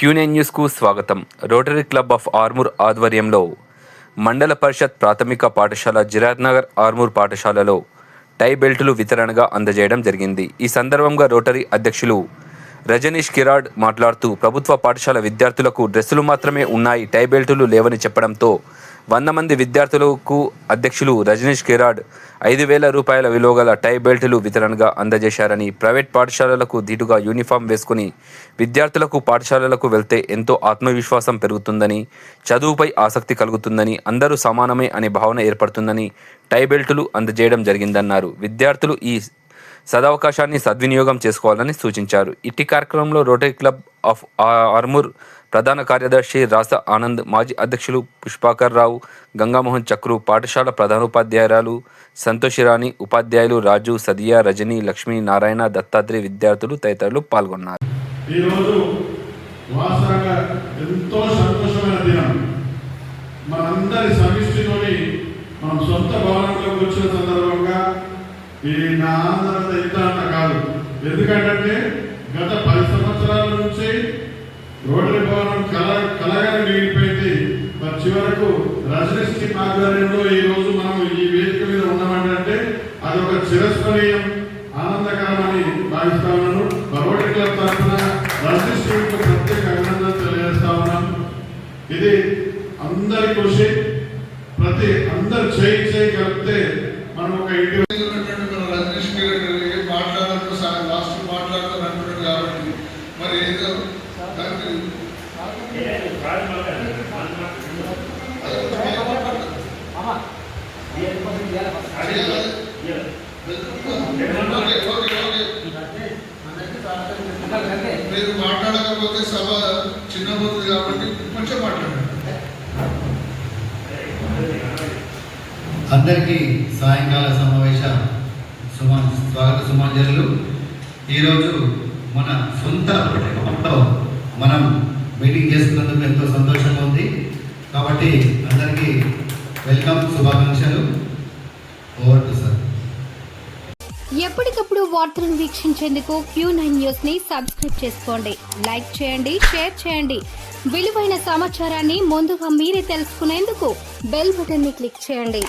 క్యూనెన్ న్యూస్కు స్వాగతం. Rotary club of Armoor ఆధ్వర్యంలో మండల పరిషత్ ప్రాథమిక పాఠశాల జిరాద్ నగర్ ఆర్మూర్ పాఠశాలలో టై బెల్టులు వితరణగా అందజేయడం జరిగింది. ఈ సందర్భంగా రోటరీ అధ్యక్షులు రజనీష్ కిరాడ్ మాట్లాడుతూ ప్రభుత్వ పాఠశాల విద్యార్థులకు డ్రెస్సులు మాత్రమే ఉన్నాయి టై బెల్టులు లేవని చెప్పడంతో వంద మంది విద్యార్థులకు అధ్యక్షులు రజనీష్ కెరాడ్ ఐదు వేల రూపాయల విలువ గల టై బెల్టులు వితరణగా అందజేశారని ప్రైవేట్ పాఠశాలలకు ధీటుగా యూనిఫామ్ వేసుకుని విద్యార్థులకు పాఠశాలలకు వెళ్తే ఎంతో ఆత్మవిశ్వాసం పెరుగుతుందని చదువుపై ఆసక్తి కలుగుతుందని అందరూ సమానమే అనే భావన ఏర్పడుతుందని టై బెల్టులు అందజేయడం జరిగిందన్నారు. విద్యార్థులు ఈ సదవకాశాన్ని సద్వినియోగం చేసుకోవాలని సూచించారు. ఇట్టి కార్యక్రమంలో రోటరీ క్లబ్ ఆఫ్ ఆర్మూర్ ప్రధాన కార్యదర్శి రాస ఆనంద్ మాజీ అధ్యక్షులు పుష్పాకర్ రావు గంగామోహన్ చక్రు పాఠశాల ప్రధానోపాధ్యాయురాలు సంతోషిరాణి ఉపాధ్యాయులు రాజు సదియా రజని లక్ష్మీ నారాయణ దత్తాత్రేయ విద్యార్థులు తదితరులు పాల్గొన్నారు. ఈరోజు వాస్తవంగా ఎంతో సంతోషమైన దినం. మనందరి సమిష్టిలోని మనం సొంత భవనంలోకి వచ్చిన సందర్భంగా ఈ నా ఆందోళన ఇంత అంత కాదు. ఎందుకంటే గత పది సంవత్సరాల నుంచి రోటరీ భవనం కల కలగా మిగిలిపోయింది. మరి చివరకు రజనీష్ టీం ఆధ్వర్యంలో ఈ రోజు మనం ఈ వేదిక మీద ఉన్నామంటే అది ఒక చిరస్మరణీయం ఆనందకరమని భావిస్తా ఉన్నాను. మా రోటరీ క్లబ్ తరఫున రజనీష్ టీంకు ప్రత్యేక అభినందన తెలియజేస్తా ఉన్నాను. ఇది అందరి కృషి ప్రతి అందరు చేయి చేయి కలిపితే మనం ఒక ఇంటి ఉన్నటువంటి మన రజనీష్ గారు ఏం మాట్లాడారు సార్ లాస్ట్ మాట్లాడుతాను అంటున్నాడు కాబట్టి. మరి ఏదో. మీరు మాట్లాడకపోతే సభ చిన్నబోతుంది కాబట్టి కొంచెం మాట్లాడండి. అందరికీ సాయంకాల సమావేశ సుమా స్వాగత సుమాంజలు ఈరోజు మన సొంత కుటుంబంలో మనం మీటింగ్ చేసుకున్నందుకు ఎంతో సంతోషంగా ఉంది. కాబట్టి అందరికీ వెల్కమ్ శుభాకాంక్షలు. ఓవర్ టు సార్ ఎప్పటికప్పుడు వార్తలను వీక్షించేందుకు క్యూ నైన్ న్యూస్ని సబ్స్క్రైబ్ చేసుకోండి. లైక్ చేయండి షేర్ చేయండి. విలువైన సమాచారాన్ని ముందుగా మీరే తెలుసుకునేందుకు బెల్ బటన్ని క్లిక్ చేయండి.